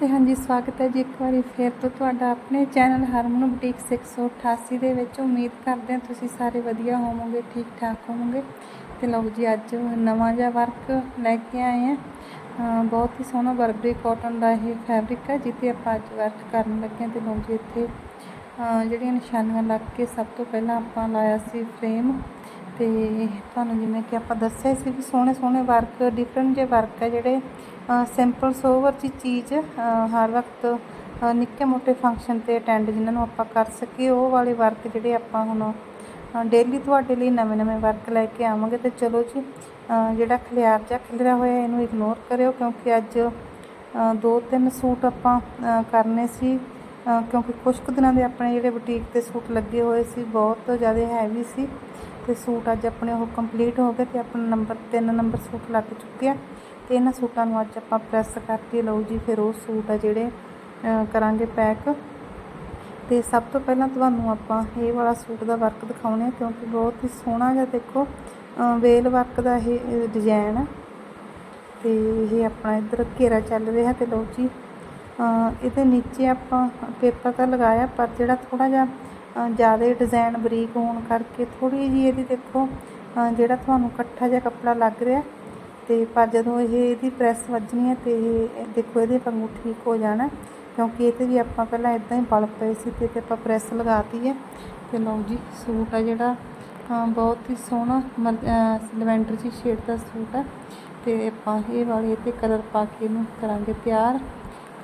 ਤੇ ਹਾਂਜੀ, ਸਵਾਗਤ ਹੈ ਜੀ ਇੱਕ ਵਾਰੀ ਫੇਰ ਤੋਂ ਤੁਹਾਡਾ ਆਪਣੇ ਚੈਨਲ ਹਰਮਨ ਬੁਟੀਕ 688 ਦੇ ਵਿੱਚ। ਉਮੀਦ ਕਰਦੇ ਹਾਂ ਤੁਸੀਂ ਸਾਰੇ ਵਧੀਆ ਹੋਵੋਗੇ ਠੀਕ ਠਾਕ ਹੋਵੋਗੇ। ਤੇ ਲਓ ਜੀ, ਅੱਜ ਨਵਾਂ ਜਿਹਾ ਵਰਕ ਲੈ ਕੇ ਆਏ ਹਾਂ। ਬਹੁਤ ਹੀ ਸੋਹਣਾ ਬਰਬਰੀ ਕਾਟਨ ਦਾ ਇਹ ਫੈਬਰਿਕ ਹੈ ਜਿੱਤੇ ਆਪਾਂ ਅੱਜ ਵਰਕ ਕਰਨ ਲੱਗੇ ਹਾਂ। ਤੇ ਲਓ ਜੀ, ਇੱਥੇ ਜਿਹੜੀਆਂ ਨਿਸ਼ਾਨੀਆਂ ਲੱਗ ਕੇ ਸਭ ਤੋਂ ਪਹਿਲਾਂ ਆਪਾਂ ਲਾਇਆ ਸੀ ਫਰੇਮ ਤੇ ਤੁਹਾਨੂੰ ਜਿਵੇਂ ਕਿ ਆਪਾਂ ਦੱਸਿਆ ਸੀ ਵੀ ਸੋਹਣੇ ਸੋਹਣੇ ਵਰਕ ਡਿਫਰੈਂਟ ਜਿਹੇ ਵਰਕ ਹੈ ਜਿਹੜੇ ਸਿੰਪਲ ਸੋਵਰ ਦੀ ਚੀਜ਼ ਹਰ ਵਕਤ ਨਿੱਕੇ ਮੋਟੇ ਫੰਕਸ਼ਨ ਤੇ ਅਟੈਂਡ ਜਿਨ੍ਹਾਂ ਨੂੰ ਆਪਾਂ ਕਰ ਸਕੀਏ, ਉਹ ਵਾਲੇ ਵਰਕ ਜਿਹੜੇ ਆਪਾਂ ਹੁਣ ਡੇਲੀ ਤੁਹਾਡੇ ਲਈ ਨਵੇਂ ਨਵੇਂ ਵਰਕ ਲੈ ਕੇ ਆਵਾਂਗੇ ਤੇ ਚਲੋ ਜੀ ਜਿਹੜਾ ਖਲਿਆਰ ਜਾਂ ਖਿਲਰਿਆ ਹੋਇਆ ਇਹਨੂੰ ਇਗਨੋਰ ਕਰਿਓ ਕਿਉਂਕਿ ਅੱਜ ਦੋ ਤਿੰਨ ਸੂਟ ਆਪਾਂ ਕਰਨੇ ਸੀ ਕਿਉਂਕਿ ਕੁਝ ਕੁ ਦਿਨਾਂ ਦੇ ਆਪਣੇ ਜਿਹੜੇ ਬੁਟੀਕ ਤੇ ਸੂਟ ਲੱਗੇ ਹੋਏ ਸੀ, ਬਹੁਤ ਜ਼ਿਆਦਾ ਹੈਵੀ ਸੀ। ਤੇ ਸੂਟ ਅੱਜ ਆਪਣੇ ਉਹ ਕੰਪਲੀਟ ਹੋ ਗਏ ਤੇ ਆਪਣਾ ਨੰਬਰ 3 ਨੰਬਰ ਸੂਟ ਲੱਗ ਚੁੱਕਿਆ ਤੇ ਇਹਨਾਂ ਸੂਟਾਂ ਨੂੰ ਅੱਜ ਆਪਾਂ ਪ੍ਰੈਸ ਕਰਕੇ ਲਓ ਜੀ, ਫਿਰ ਉਹ ਸੂਟ ਆ ਜਿਹੜੇ ਕਰਾਂਗੇ ਪੈਕ ਤੇ ਸਭ ਤੋਂ ਪਹਿਲਾਂ ਤੁਹਾਨੂੰ ਆਪਾਂ ਇਹ ਵਾਲਾ ਸੂਟ ਦਾ ਵਰਕ ਦਿਖਾਉਣੇ ਆ, ਕਿਉਂਕਿ ਬਹੁਤ ਹੀ ਸੋਹਣਾ ਜਿਹਾ ਦੇਖੋ ਵੇਲ ਵਰਕ ਦਾ ਇਹ ਡਿਜ਼ਾਈਨ ਹੈ ਤੇ ਇਹ ਆਪਣਾ ਇੱਧਰ ਘੇਰਾ ਚੱਲ ਰਿਹਾ ਤੇ ਲਓ ਜੀ ਇਹਦੇ ਨੀਚੇ ਆਪਾਂ ਪੇਪਰ ਤਾਂ ਲਗਾਇਆ, ਪਰ ਜਿਹੜਾ ਥੋੜਾ ਜਿਹਾ ਜ਼ਿਆਦਾ ਡਿਜ਼ਾਈਨ ਬਰੀਕ ਹੋਣ ਕਰਕੇ ਥੋੜੀ ਜੀ ਇਹਦੀ ਦੇਖੋ ਜਿਹੜਾ ਤੁਹਾਨੂੰ ਇਕੱਠਾ ਜਿਹਾ ਕੱਪੜਾ ਲੱਗ ਰਿਹਾ ਤੇ ਪਰ ਜਦੋਂ ਇਹ ਇਹਦੀ ਪ੍ਰੈਸ ਵੱਜਣੀ ਹੈ ਤੇ ਇਹ ਦੇਖੋ ਇਹਦੇ ਵਾਂਗੂ ਠੀਕ ਹੋ ਜਾਣਾ, ਕਿਉਂਕਿ ਇਹ ਤੇ ਵੀ ਆਪਾਂ ਪਹਿਲਾਂ ਇਦਾਂ ਹੀ ਬਲ ਪਏ ਸੀ ਤੇ ਤੇ ਆਪਾਂ ਪ੍ਰੈਸ ਲਗਾਤੀ ਹੈ। ਤੇ ਲਓ ਜੀ, ਸੂਟ ਆ ਜਿਹੜਾ ਬਹੁਤ ਹੀ ਸੋਹਣਾ ਲਵੈਂਡਰ ਜੀ ਸ਼ੇਡ ਦਾ ਸੂਟ ਹੈ ਤੇ ਆਪਾਂ ਇਹ ਵਾਲੇ ਤੇ ਕਲਰ ਪਾ ਕੇ ਇਹਨੂੰ ਕਰਾਂਗੇ ਤਿਆਰ।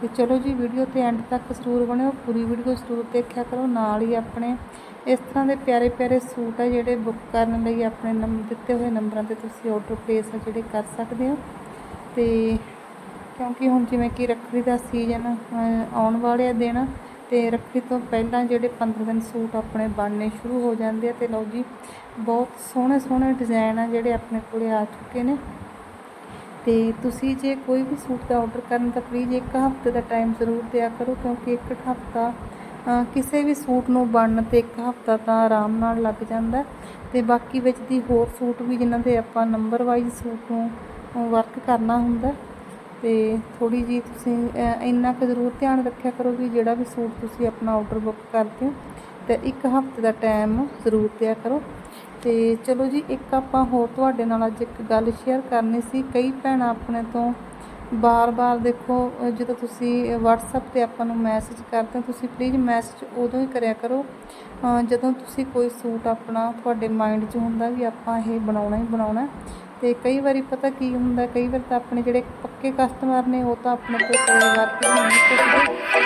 ਤੇ ਚਲੋ ਜੀ ਵੀਡੀਓ ਤੇ ਐਂਡ ਤੱਕ ਜ਼ਰੂਰ ਬਣਿਓ, ਪੂਰੀ ਵੀਡੀਓ ਜ਼ਰੂਰ ਦੇਖਿਆ ਕਰੋ, ਨਾਲ ਹੀ ਆਪਣੇ ਇਸ ਤਰ੍ਹਾਂ ਦੇ ਪਿਆਰੇ ਪਿਆਰੇ ਸੂਟ ਆ ਜਿਹੜੇ ਬੁੱਕ ਕਰਨ ਲਈ ਆਪਣੇ ਨੰਬਰ ਦਿੱਤੇ ਹੋਏ ਨੰਬਰਾਂ ਤੇ ਤੁਸੀਂ ਆਰਡਰ ਪਲੇਸ ਆ ਜਿਹੜੇ ਕਰ ਸਕਦੇ ਹੋ। ਤੇ ਕਿਉਂਕਿ ਹੁਣ ਜਿਵੇਂ ਕਿ ਰੱਖੜੀ ਦਾ ਸੀਜ਼ਨ ਆਉਣ ਵਾਲੇ ਆ ਦਿਨ, ਤੇ ਰੱਖੜੀ ਤੋਂ ਪਹਿਲਾਂ ਜਿਹੜੇ 15 ਦਿਨ ਸੂਟ ਆਪਣੇ ਬਣਨੇ ਸ਼ੁਰੂ ਹੋ ਜਾਂਦੇ ਆ, ਤੇ ਲਓ ਜੀ, ਬਹੁਤ ਸੋਹਣੇ ਸੋਹਣੇ ਡਿਜ਼ਾਈਨ ਆ ਜਿਹੜੇ ਆਪਣੇ ਕੋਲੇ ਆ ਚੁੱਕੇ ਨੇ। ਤੇ ਤੁਸੀਂ ਜੇ ਕੋਈ ਵੀ ਸੂਟ ਦਾ ਆਰਡਰ ਕਰਨ ਤਾਂ ਪਲੀਜ਼ ਇੱਕ ਹਫ਼ਤੇ ਦਾ ਟਾਈਮ ਜ਼ਰੂਰ ਦਿਆ ਕਰੋ, ਕਿਉਂਕਿ ਇੱਕ ਹਫ਼ਤਾ ਕਿਸੇ ਵੀ ਸੂਟ ਨੂੰ ਬਣਨ ਤੇ ਇੱਕ ਹਫ਼ਤਾ ਤਾਂ ਆਰਾਮ ਨਾਲ ਲੱਗ ਜਾਂਦਾ ਤੇ ਬਾਕੀ ਵਿੱਚ ਦੀ ਹੋਰ ਸੂਟ ਵੀ ਜਿਨ੍ਹਾਂ ਦੇ ਆਪਾਂ ਨੰਬਰ ਵਾਈਜ਼ ਸੂਟ ਨੂੰ ਵਰਕ ਕਰਨਾ ਹੁੰਦਾ ਤੇ ਥੋੜੀ ਜੀ ਤੁਸੀਂ ਇੰਨਾ ਕੁ ਜ਼ਰੂਰ ਧਿਆਨ ਰੱਖਿਆ ਕਰੋ ਵੀ ਜਿਹੜਾ ਵੀ ਸੂਟ ਤੁਸੀਂ ਆਪਣਾ ਆਰਡਰ ਬੁੱਕ ਕਰਦੇ ਹੋ, ਤੇ ਇੱਕ ਹਫ਼ਤੇ ਦਾ ਟਾਈਮ ਜ਼ਰੂਰ ਦਿਆ ਕਰੋ। ਤੇ ਚਲੋ ਜੀ, ਇੱਕ ਆਪਾਂ ਹੋਰ ਤੁਹਾਡੇ ਨਾਲ ਅੱਜ ਇੱਕ ਗੱਲ ਸ਼ੇਅਰ ਕਰਨੀ ਸੀ ਕਈ ਭੈਣਾਂ ਆਪਣੇ ਤੋਂ ਬਾਰ-ਬਾਰ ਦੇਖੋ ਜਦੋਂ ਤੁਸੀਂ WhatsApp ਤੇ ਆਪਾਂ ਨੂੰ ਮੈਸੇਜ ਕਰਦੇ ਹੋ, ਤੁਸੀਂ ਪਲੀਜ਼ ਮੈਸੇਜ ਉਦੋਂ ਹੀ ਕਰਿਆ ਕਰੋ ਜਦੋਂ ਤੁਸੀਂ ਕੋਈ ਸੂਟ ਆਪਣਾ ਤੁਹਾਡੇ ਮਾਈਂਡ 'ਚ ਹੁੰਦਾ ਵੀ ਆਪਾਂ ਇਹ ਬਣਾਉਣਾ ਹੀ ਬਣਾਉਣਾ ਹੈ। ਤੇ ਕਈ ਵਾਰੀ ਪਤਾ ਕੀ ਹੁੰਦਾ, ਕਈ ਵਾਰ ਤਾਂ ਆਪਣੇ ਜਿਹੜੇ ਪੱਕੇ ਕਸਟਮਰ ਨੇ, ਉਹ ਤਾਂ ਆਪਣੇ ਤੋਂ ਕੋਈ ਵਰਕ ਨਹੀਂ ਪੁੱਛਦੇ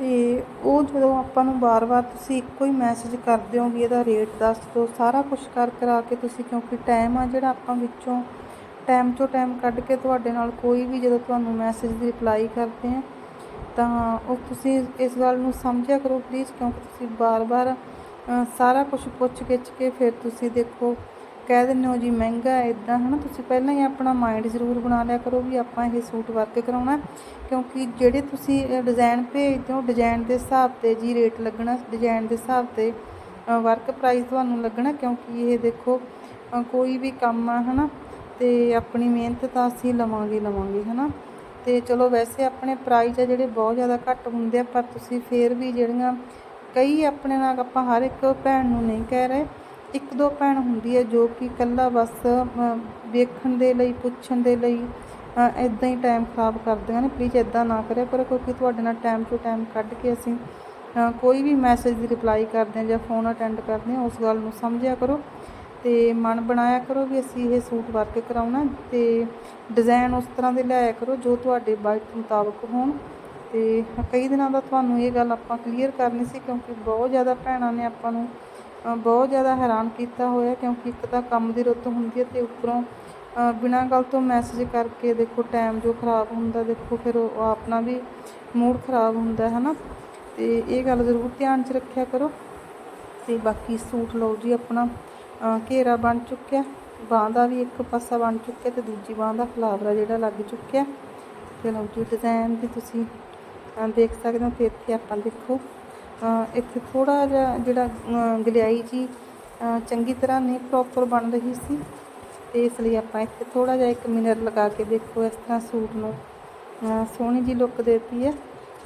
ਅਤੇ ਉਹ ਜਦੋਂ ਆਪਾਂ ਨੂੰ ਵਾਰ ਵਾਰ ਤੁਸੀਂ ਇੱਕੋ ਹੀ ਮੈਸੇਜ ਕਰ ਹੋ ਵੀ ਇਹਦਾ ਰੇਟ ਦੱਸ ਦਿਓ, ਸਾਰਾ ਕੁਝ ਕਰ ਕਰਾ ਕੇ ਤੁਸੀਂ ਕਿਉਂਕਿ ਟਾਈਮ ਆ ਜਿਹੜਾ ਆਪਾਂ ਵਿੱਚੋਂ ਟਾਈਮ ਚੋਂ ਟਾਈਮ ਕੱਢ ਕੇ ਤੁਹਾਡੇ ਨਾਲ ਕੋਈ ਵੀ ਜਦੋਂ ਤੁਹਾਨੂੰ ਮੈਸੇਜ ਦੀ ਰਿਪਲਾਈ ਕਰਦੇ ਆ, ਤਾਂ ਉਹ ਤੁਸੀਂ ਇਸ ਗੱਲ ਨੂੰ ਸਮਝਿਆ ਕਰੋ ਪਲੀਜ਼ ਕਿਉਂਕਿ ਤੁਸੀਂ ਵਾਰ ਵਾਰ ਸਾਰਾ ਕੁਝ ਪੁੱਛ ਗਿੱਛ ਕੇ ਫਿਰ ਤੁਸੀਂ ਦੇਖੋ ਕਹਿ ਦਿੰਦੇ ਹੋ ਜੀ, ਮਹਿੰਗਾ ਹੈ ਇਦਾਂ, ਹਨਾ? ਤੁਸੀਂ ਪਹਿਲਾਂ ਹੀ ਆਪਣਾ ਮਾਈਂਡ ਜ਼ਰੂਰ ਬਣਾ ਲਿਆ ਕਰੋ ਵੀ ਆਪਾਂ ਇਹ ਸੂਟ ਵਰਕ ਕਰਾਉਣਾ ਕਿਉਂਕਿ ਜਿਹੜੇ ਤੁਸੀਂ ਡਿਜ਼ਾਈਨ ਭੇਜਦੇ ਹੋ ਡਿਜ਼ਾਈਨ ਦੇ ਹਿਸਾਬ ਤੇ ਜੀ ਰੇਟ ਲੱਗਣਾ ਡਿਜ਼ਾਈਨ ਦੇ ਹਿਸਾਬ ਤੇ ਵਰਕ ਪ੍ਰਾਈਸ ਤੁਹਾਨੂੰ ਲੱਗਣਾ, ਕਿਉਂਕਿ ਇਹ ਦੇਖੋ ਕੋਈ ਵੀ ਕੰਮ ਆ, ਹਨਾ? ਤੇ ਆਪਣੀ ਮਿਹਨਤ ਤਾਂ ਅਸੀਂ ਲਵਾਂਗੇ ਲਵਾਂਗੇ, ਹਨਾ? ਤੇ ਚਲੋ ਵੈਸੇ ਆਪਣੇ ਪ੍ਰਾਈਸ ਆ ਜਿਹੜੇ ਬਹੁਤ ਜ਼ਿਆਦਾ ਘੱਟ ਹੁੰਦੇ ਆ, ਪਰ ਤੁਸੀਂ ਫੇਰ ਵੀ ਜਿਹੜੀਆਂ ਕਈ ਆਪਣੇ ਨਾਲ ਆਪਾਂ ਹਰ ਇੱਕ ਭੈਣ ਨੂੰ ਨਹੀਂ ਕਹਿ ਰਹੇ ਇੱਕ ਦੋ ਭੈਣ ਹੁੰਦੀ ਹੈ ਜੋ ਕਿ ਇਕੱਲਾ ਬਸ ਵੇਖਣ ਦੇ ਲਈ, ਪੁੱਛਣ ਦੇ ਲਈ ਇਦਾਂ ਹੀ ਟਾਈਮ ਖਰਾਬ ਕਰਦੀਆਂ ਨੇ। ਪਲੀਜ਼ ਇਦਾਂ ਨਾ ਕਰਿਆ ਪਰ ਕਿਉਂਕਿ ਤੁਹਾਡੇ ਨਾਲ ਟਾਈਮ ਟੂ ਟਾਈਮ ਕੱਢ ਕੇ ਅਸੀਂ ਕੋਈ ਵੀ ਮੈਸੇਜ ਦੀ ਰਿਪਲਾਈ ਕਰਦੇ ਹਾਂ ਜਾਂ ਫੋਨ ਅਟੈਂਡ ਕਰਦੇ ਹਾਂ, ਉਸ ਗੱਲ ਨੂੰ ਸਮਝਿਆ ਕਰੋ ਤੇ ਮਨ ਬਣਾਇਆ ਕਰੋ ਵੀ ਅਸੀਂ ਇਹ ਸੂਟ ਵਰਕ ਕਰਾਉਣਾ ਤੇ ਡਿਜ਼ਾਈਨ ਉਸ ਤਰ੍ਹਾਂ ਦੇ ਲਿਆਇਆ ਕਰੋ ਜੋ ਤੁਹਾਡੇ ਬਜਟ ਮੁਤਾਬਕ ਹੋਣ। ਤੇ ਕਈ ਦਿਨਾਂ ਦਾ ਤੁਹਾਨੂੰ ਇਹ ਗੱਲ ਆਪਾਂ ਕਲੀਅਰ ਕਰਨੀ ਸੀ ਕਿਉਂਕਿ ਬਹੁਤ ਜ਼ਿਆਦਾ ਭੈਣਾਂ ਨੇ ਆਪਾਂ ਨੂੰ ਬਹੁਤ ਜ਼ਿਆਦਾ ਹੈਰਾਨ ਕੀਤਾ ਹੋਇਆ ਕਿਉਂਕਿ ਇੱਕ ਤਾਂ ਕੰਮ ਦੀ ਰੁੱਤ ਹੁੰਦੀ ਹੈ ਤੇ ਉੱਪਰੋਂ ਬਿਨਾਂ ਗੱਲ ਤੋਂ ਮੈਸੇਜ ਕਰਕੇ ਦੇਖੋ ਟਾਈਮ ਜੋ ਖਰਾਬ ਹੁੰਦਾ, ਦੇਖੋ ਫਿਰ ਉਹ ਆਪਣਾ ਵੀ ਮੂਡ ਖਰਾਬ ਹੁੰਦਾ ਹੈ ਨਾ ਤੇ ਇਹ ਗੱਲ ਜ਼ਰੂਰ ਧਿਆਨ 'ਚ ਰੱਖਿਆ ਕਰੋ। ਤੇ ਬਾਕੀ ਸੂਟ ਲਓ ਜੀ ਆਪਣਾ ਘੇਰਾ ਬਣ ਚੁੱਕਿਆ, ਬਾਂਹ ਦਾ ਵੀ ਇੱਕ ਪਾਸਾ ਬਣ ਚੁੱਕਿਆ ਤੇ ਦੂਜੀ ਬਾਂਹ ਦਾ ਫਲਾਵਰਾ ਜਿਹੜਾ ਲੱਗ ਚੁੱਕਿਆ। ਤੇ ਲਓ ਜੀ ਡਿਜ਼ਾਈਨ ਵੀ ਤੁਸੀਂ ਦੇਖ ਸਕਦੇ ਹੋ ਤੇ ਇੱਥੇ ਆਪਾਂ ਦੇਖੋ ਇੱਥੇ ਥੋੜਾ ਜਿਹਾ ਜਿਹੜਾ ਗਲਿਆਈ ਜੀ ਚੰਗੀ ਤਰ੍ਹਾਂ ਨਹੀਂ ਪ੍ਰੋਪਰ ਬਣ ਰਹੀ ਸੀ। ਤੇ ਇਸ ਲਈ ਆਪਾਂ ਇੱਥੇ ਥੋੜਾ ਜਿਹਾ ਇੱਕ ਮਿਨਰ ਲਗਾ ਕੇ ਦੇਖੋ ਇਸ ਤਰ੍ਹਾਂ ਸੂਟ ਨੂੰ। ਸੋਹਣੀ ਜੀ ਲੁੱਕ ਦੇਤੀ ਹੈ।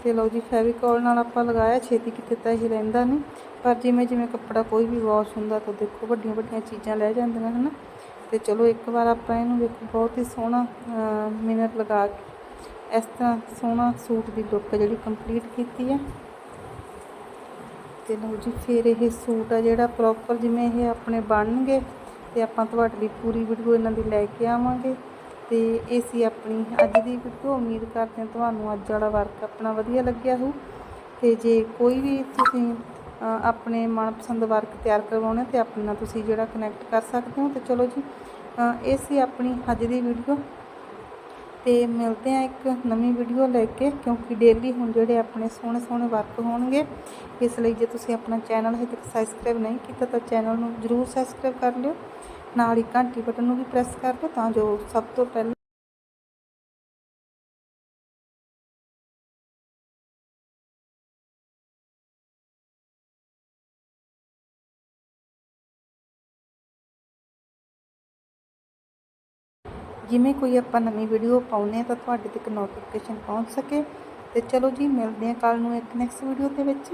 ਤੇ ਲਓ ਜੀ ਫੈਵੀਕੋਲ ਨਾਲ ਆਪਾਂ ਲਗਾਇਆ, ਛੇਤੀ ਕਿਤੇ ਤਾਂ ਇਹ ਰਹਿੰਦਾ ਨਹੀਂ। ਪਰ ਜਿਵੇਂ ਜਿਵੇਂ ਕੱਪੜਾ ਕੋਈ ਵੀ ਵਾਸ਼ ਹੁੰਦਾ, ਤਾਂ ਦੇਖੋ ਵੱਡੀਆਂ ਵੱਡੀਆਂ ਚੀਜ਼ਾਂ ਲੈ ਜਾਂਦੀਆਂ, ਹਨ। ਤੇ ਚਲੋ ਇੱਕ ਵਾਰ ਆਪਾਂ ਇਹਨੂੰ ਦੇਖੋ, ਬਹੁਤ ਹੀ ਸੋਹਣਾ ਮਿਨਰ ਲਗਾ ਕੇ ਇਸ ਤਰ੍ਹਾਂ ਸੋਹਣਾ ਸੂਟ ਦੀ ਲੁੱਕ ਜਿਹੜੀ ਕੰਪਲੀਟ ਕੀਤੀ ਹੈ। ਤੇ ਲਓ ਜੀ, ਫਿਰ ਇਹ ਸੂਟ ਆ ਜਿਹੜਾ ਪ੍ਰੋਪਰ ਜਿਵੇਂ ਇਹ ਆਪਣੇ ਬਣਨਗੇ ਤੇ ਆਪਾਂ ਤੁਹਾਡੇ ਲਈ ਪੂਰੀ ਵੀਡੀਓ ਇਹਨਾਂ ਦੀ ਲੈ ਕੇ ਆਵਾਂਗੇ। ਤੇ ਇਹ ਸੀ ਆਪਣੀ ਅੱਜ ਦੀ ਵੀਡੀਓ ਉਮੀਦ ਕਰਦੇ ਹਾਂ ਤੁਹਾਨੂੰ ਅੱਜ ਵਾਲਾ ਵਰਕ ਆਪਣਾ ਵਧੀਆ ਲੱਗਿਆ ਹੋ ਤੇ ਜੇ ਕੋਈ ਵੀ ਤੁਸੀਂ ਆਪਣੇ ਮਨਪਸੰਦ ਵਰਕ ਤਿਆਰ ਕਰਵਾਉਣਾ ਤੇ ਆਪਣੇ ਨਾਲ ਤੁਸੀਂ ਜਿਹੜਾ ਕਨੈਕਟ ਕਰ ਸਕਦੇ ਹੋ, ਤੇ ਚਲੋ ਜੀ ਇਹ ਸੀ ਆਪਣੀ ਅੱਜ ਦੀ ਵੀਡੀਓ ਤੇ ਮਿਲਦੇ ਆ ਇੱਕ ਨਵੀਂ ਵੀਡੀਓ ਲੈ ਕੇ, ਕਿਉਂਕਿ ਡੇਲੀ ਹੁਣ ਜਿਹੜੇ ਆਪਣੇ ਸੋਹਣੇ ਸੋਹਣੇ ਵਰਕ ਹੋਣਗੇ, ਇਸ ਲਈ ਜੇ ਤੁਸੀਂ ਆਪਣਾ ਚੈਨਲ ਹਜੇ ਤੱਕ ਸਬਸਕ੍ਰਾਈਬ ਨਹੀਂ ਕੀਤਾ, ਤਾਂ ਚੈਨਲ ਨੂੰ ਜਰੂਰ ਸਬਸਕ੍ਰਾਈਬ ਕਰ ਲਿਓ। ਨਾਲ ਹੀ ਘੰਟੀ ਬਟਨ ਨੂੰ ਵੀ ਪ੍ਰੈਸ ਕਰ ਲਿਓ ਤਾਂ ਜੋ ਸਭ ਤੋਂ ਪਹਿਲਾਂ ਜਿਵੇਂ ਕੋਈ ਆਪਾਂ ਨਵੀਂ ਵੀਡੀਓ ਪਾਉਂਦੇ ਹਾਂ ਤਾਂ ਤੁਹਾਡੇ ਤੱਕ ਨੋਟੀਫਿਕੇਸ਼ਨ ਪਹੁੰਚ ਸਕੇ। ਤੇ ਚਲੋ ਜੀ, ਮਿਲਦੇ ਹਾਂ ਕੱਲ ਨੂੰ ਇੱਕ ਨੈਕਸਟ ਵੀਡੀਓ ਦੇ ਵਿੱਚ।